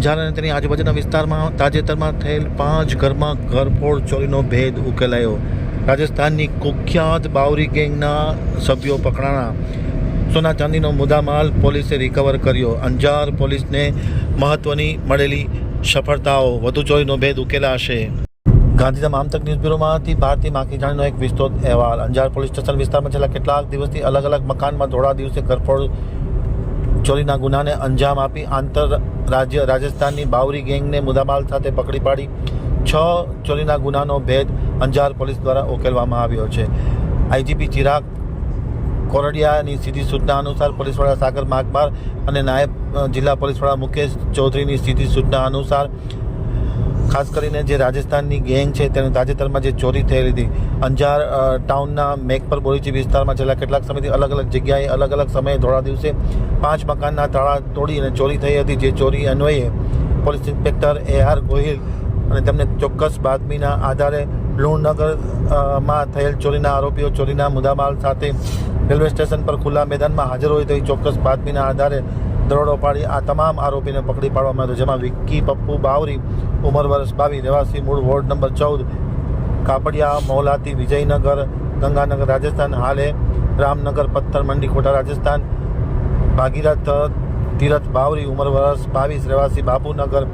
અંજાર અને તેની આજુબાજુના વિસ્તારમાં તાજેતરમાં થયેલ પાંચ ઘરમાં ઘરફોડ ચોરીનો ભેદ ઉકેલાયો. રાજસ્થાનની કુખ્યાત બાવરી ગેંગના સભ્યો પકડાણા. સોના ચાંદીનો મુદ્દામાલ પોલીસે રિકવર કર્યો. અંજાર પોલીસને મહત્વની મળેલી સફળતાઓ, વધુ ચોરીનો ભેદ ઉકેલાશે. ગાંધીધામ આમતક ન્યૂઝ બ્યુરોમાંથી ભારતી માખીજાણીનો એક વિસ્તૃત અહેવાલ. અંજાર પોલીસ સ્ટેશન વિસ્તારમાં છેલ્લા કેટલાક દિવસથી અલગ અલગ મકાનમાં ધોળા દિવસે ઘરફોડ ચોરીના ગુનાને અંજામ આપી આંતર રાજ્ય રાજસ્થાનની બાવરી ગેંગને મુદ્દામાલ સાથે પકડી પાડી. છ ચોરીના ગુનાનો ભેદ અંજાર પોલીસ દ્વારા ઉકેલવામાં આવ્યો છે. આઈજીપી ચિરાગ કોરડિયાની સીધી સૂચના અનુસાર પોલીસ વડા સાગર માગબાર અને નાયબ જિલ્લા પોલીસ વડા મુકેશ ચૌધરીની સીધી સૂચના અનુસાર ખાસ કરીને જે રાજસ્થાનની ગેંગ છે, તેને તાજેતરમાં જે ચોરી થયેલી હતી, અંજાર ટાઉનના મેકપર બોરીચી વિસ્તારમાં છેલ્લા કેટલાક સમયથી અલગ અલગ જગ્યાએ અલગ અલગ સમયે ધોળા દિવસે પાંચ મકાનના તાળા તોડી અને ચોરી થઈ હતી, જે ચોરી અન્વયે police inspector A R Gohil અને તેમને ચોક્કસ બાતમીના આધારે લુણનગરમાં થયેલ ચોરીના આરોપીઓ ચોરીના મુદ્દામાલ સાથે રેલવે સ્ટેશન પર ખુલ્લા મેદાનમાં હાજર હોય તેવી ચોક્કસ બાતમીના આધારે દરોડો પાડી આ તમામ આરોપીને પકડી પાડવામાં આવ્યો, જેમાં વિક્કી, પપ્પુ, બાવરી, ઉંમર વર્ષ બાવીસ, રહેવાસી, મૂળ વોર્ડ નંબર ચૌદ, કાપડિયા, મૌલાતી, વિજયનગર, ગંગાનગર, રાજસ્થાન, હાલે, રામનગર, પથ્થર મંડી ખોટા રાજસ્થાન ભાગીરથ તીરથ બાવરી ઉંમર વર્ષ બાવીસ રહેવાસી બાબુનગર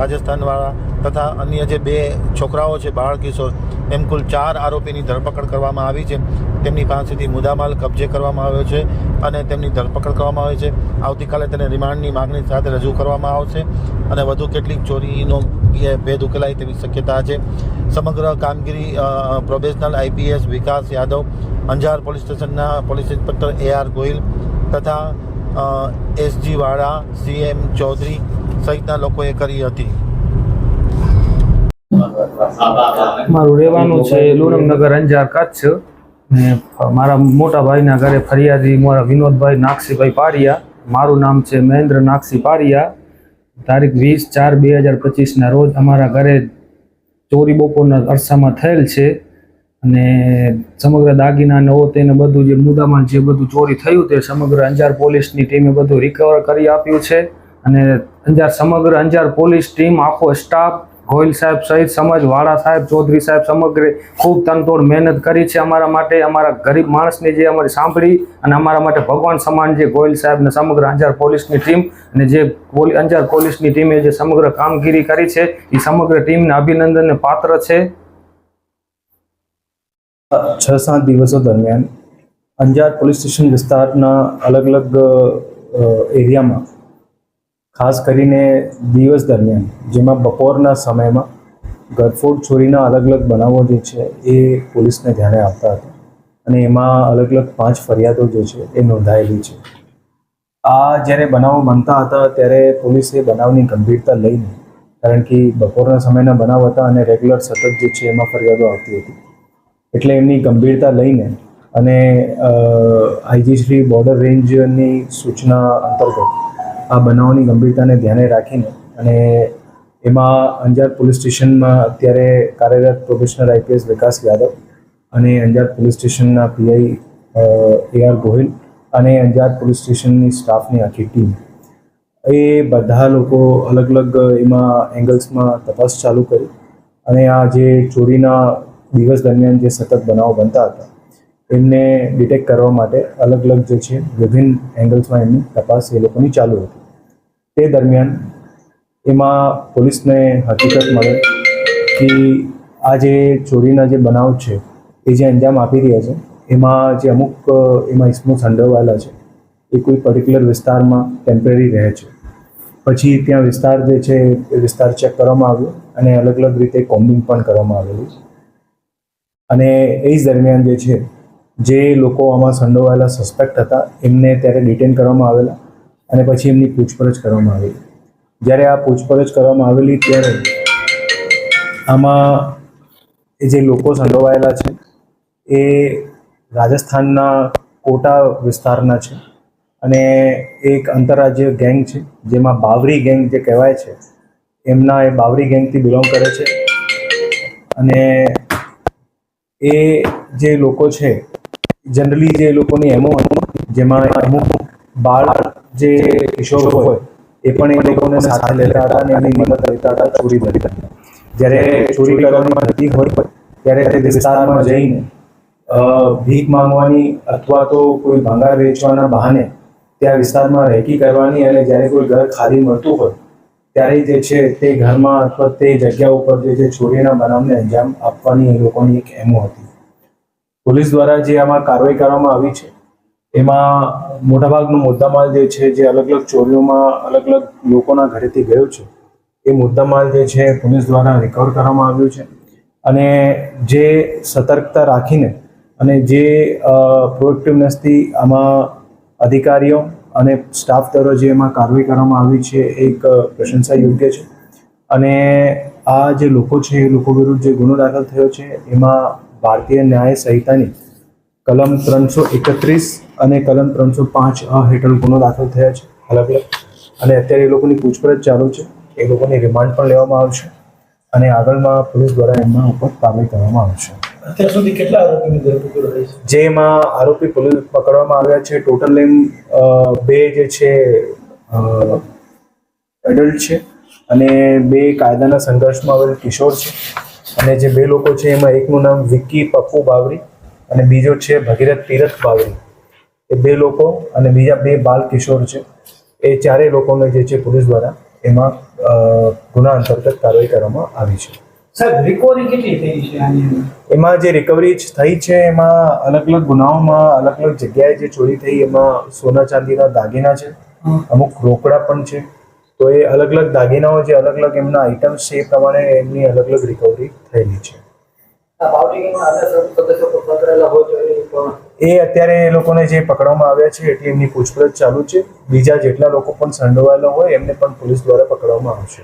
રાજસ્થાનવાળા તથા અન્ય જે બે છોકરાઓ છે, બાળ કિશોર, એમ કુલ ચાર આરોપીની ધરપકડ કરવામાં આવી છે. તેમની પાસેથી મુદ્દામાલ કબજે કરવામાં આવ્યો છે અને તેમની ધરપકડ કરવામાં આવી છે. આવતીકાલે તેને રિમાન્ડની માગણી સાથે રજૂ કરવામાં આવશે અને વધુ કેટલીક ચોરીનો ભેદ ઉકેલાય તેવી શક્યતા છે. સમગ્ર કામગીરી probational IPS Vikas Yadav, Anjar police સ્ટેશનના police inspector A R Gohil તથા એસજી વાળા સીએમ ચૌધરી સહિતના લોકોએ કરી હતી. મારું રહેવાનું છે લુણમનગર અંજાર કચ્છ. ને મારા મોટા ભાઈના ઘરે ફરિયાદી મારા વિનોદભાઈ નાક્ષીભાઈ પારિયા મારું નામ છે મહેન્દ્ર નાક્ષી પારિયા તારીખ વીસ ચાર બે હજાર પચીસના રોજ અમારા ઘરે ચોરી બપોરના અરસામાં થયેલ છે. અને સમગ્ર દાગીના ને તેને બધું જે મુદ્દામાં જે બધું ચોરી થયું તે સમગ્ર અંજાર પોલીસની ટીમે બધું રિકવર કરી આપ્યું છે. અને અંજાર સમગ્ર અંજાર પોલીસ ટીમ, આખો સ્ટાફ ગોયલ સાહેબ સહિત સમાજ, વાળા સાહેબ, ચૌધરી સાહેબ સમગ્ર ખૂબ તનતોડ મહેનત કરી છે અમારા માટે. અમારા ગરીબ માણસની જે અમારી સાંભળી અને અમારા માટે ભગવાન સમાન જે ગોયલ સાહેબ ને સમગ્ર અંજાર પોલીસની ટીમ અને જે અંજાર પોલીસની ટીમે જે સમગ્ર કામગીરી કરી છે એ સમગ્ર ટીમને અભિનંદનને પાત્ર છે. છ સાત દિવસો દરમિયાન અંજાર પોલીસ સ્ટેશન વિસ્તારના અલગ અલગ એરિયામાં, ખાસ કરીને દિવસ દરમિયાન, જેમાં બપોરના સમયમાં ગરફોડ ચોરીના અલગ અલગ બનાવો જે છે એ પોલીસને ધ્યાને આવતા હતા. અને એમાં અલગ અલગ પાંચ ફરિયાદો જે છે એ નોંધાયેલી છે. આ જ્યારે બનાવો બનતા હતા ત્યારે પોલીસે બનાવની ગંભીરતા લઈને, કારણ કે બપોરના સમયના બનાવ હતા અને રેગ્યુલર સતત જે છે એમાં ફરિયાદો આવતી હતી. એટલે એમની ગંભીરતા લઈને અને આઈજી શ્રી બોર્ડર રેન્જની સૂચના અંતર્ગત આ બનાવની ગંભીરતાને ધ્યાને રાખીને અને એમાં અંજાર પોલીસ સ્ટેશનમાં અત્યારે કાર્યરત પ્રોફેશનલ આઈપીએસ વિકાસ યાદવ અને અંજાર પોલીસ સ્ટેશનના પીઆઈ એ આર ગોહિલ અને અંજાર પોલીસ સ્ટેશનની સ્ટાફની આખી ટીમ. એ બધા લોકો અલગ અલગ એમાં એંગલ્સમાં તપાસ ચાલુ કરી અને આ જે ચોરીના દિવસ દરમિયાન જે સતત બનાવો બનતા હતા, એમને ડિટેક્ટ કરવા માટે અલગ અલગ જે છે, વિભિન્ન એંગલ્સમાં એમની તપાસ એ લોકોની ચાલુ હતી. તે દરમિયાન એમાં પોલીસને હકીકત મળે કે આ જે ચોરીના જે બનાવ છે, એ જે અંજામ આપી રહ્યા છે, એમાં જે અમુક, એમાં ઇસમો સંડોવાયેલા છે, એ કોઈ પર્ટિક્યુલર વિસ્તારમાં ટેમ્પરરી રહે છે. પછી ત્યાં વિસ્તાર જે છે, એ વિસ્તાર ચેક કરવામાં આવ્યો અને અલગ અલગ રીતે કોમ્બિંગ પણ કરવામાં આવેલું અને એ જ દરમિયાન જે છે, જે લોકો આમાં સંડોવાયેલા સસ્પેક્ટ હતા, એમને ત્યારે ડિટેન કરવામાં આવેલા અને પછી એમની પૂછપરછ કરવામાં આવેલી જ્યારે આ પૂછપરછ કરવામાં આવેલી ત્યારે આમાં એ જે લોકો સંડોવાયેલા છે, એ રાજસ્થાનના કોટા વિસ્તારના છે અને એક આંતરરાજ્ય ગેંગ છે, જેમાં બાવરી ગેંગ જે કહેવાય છે, એમના એ બાવરી ગેંગથી બિલોંગ કરે છે અને એ જે લોકો છે જનરલી જે લોકોની એમો જેમાં અમુક બાળ જે કિશોર હોય, એ પણ એ લોકોને સાથે લેતા હતા અને એની મદદ લેતા હતા ચોરી કરી જ્યારે ચોરી કરવાની થતી હોય, ત્યારે તે વિસ્તારમાં જઈને ભીખ માંગવાની અથવા તો કોઈ ભંગાર વેચવાના બહાને ત્યાં વિસ્તારમાં રેકી કરવાની અને જ્યારે કોઈ ઘર ખાલી મળતું હોય ત્યારે જે છે તે ઘરમાં અથવા તે જગ્યા ઉપર જે છે ચોરીના બનાવને અંજામ આપવાની એ લોકોની એક એમો હતી. પોલીસ દ્વારા જે આમાં કાર્યવાહી કરવામાં આવી છે, એમાં મોટાભાગનો મુદ્દામાલ જે છે જે અલગ અલગ ચોરીઓમાં અલગ અલગ લોકોના ઘરેથી ગયો છે, એ મુદ્દામાલ જે છે પોલીસ દ્વારા રિકવર કરવામાં આવ્યું છે. અને જે સતર્કતા રાખીને અને જે પ્રોએક્ટિવનેસથી આમાં અધિકારીઓ અને સ્ટાફ દ્વારા જે એમાં કાર્યવાહી કરવામાં આવી છે એક પ્રશંસા યોગ્ય છે. અને આ જે લોકો છે, એ લોકો વિરુદ્ધ જે ગુનો દાખલ થયો છે, એમાં ભારતીય ન્યાય સંહિતાની કલમ ત્રણસો એકત્રીસ અને કલમ ત્રણસો પાંચ અ હેઠળ ગુનો દાખલ થયા છે અલગ અલગ અને અત્યારે એ લોકોની પૂછપરછ ચાલુ છે, એ લોકોની રિમાન્ડ પણ લેવામાં આવશે. અને આગળમાં પોલીસ દ્વારા એમના ઉપર કાર્યવાહી કરવામાં આવશે. અત્યાર સુધી કેટલા આરોપીની ધરપકડ થઈ છે? જેમાં આરોપી પોલીસ પકડવામાં આવ્યા છે. ટોટલ એમ બે જે છે એડલ્ટ છે અને બે કાયદાના સંઘર્ષમાં આવેલ કિશોર છે. અને જે બે લોકો છે, એમાં એકનું નામ વિક્કી પપ્પુ બાવરી અને બીજો છે, ભગીરથ તીરથ બાવરી. એ બે લોકો અને બીજા બે બાલ કિશોર છે. એ ચારેય લોકોને જે છે, પોલીસ દ્વારા એમાં ગુના અંતર્ગત કાર્યવાહી કરવામાં આવી છે. સાહેબ રિકવરી કેટલી થઈ છે આની અંદર? એમાં જે રિકવરી થઈ છે એમાં અલગ અલગ ગુનાઓમાં અલગ અલગ જગ્યાએ જે ચોરી થઈ એમાં સોના ચાંદીના દાગીના છે અમુક રોકડા પણ છે. તો એ અલગ અલગ દાગીનાઓ જે અલગ અલગ એમના આઇટમ્સ છે એ પ્રમાણે એમની અલગ અલગ રિકવરી થયેલી છે. એ અત્યારે એ લોકોને જે પકડવામાં આવ્યા છે એટલી એમની પૂછપરછ ચાલુ છે. બીજા જેટલા લોકો પણ સંડોવાયેલા હોય એમને પણ પોલીસ દ્વારા પકડવામાં આવશે.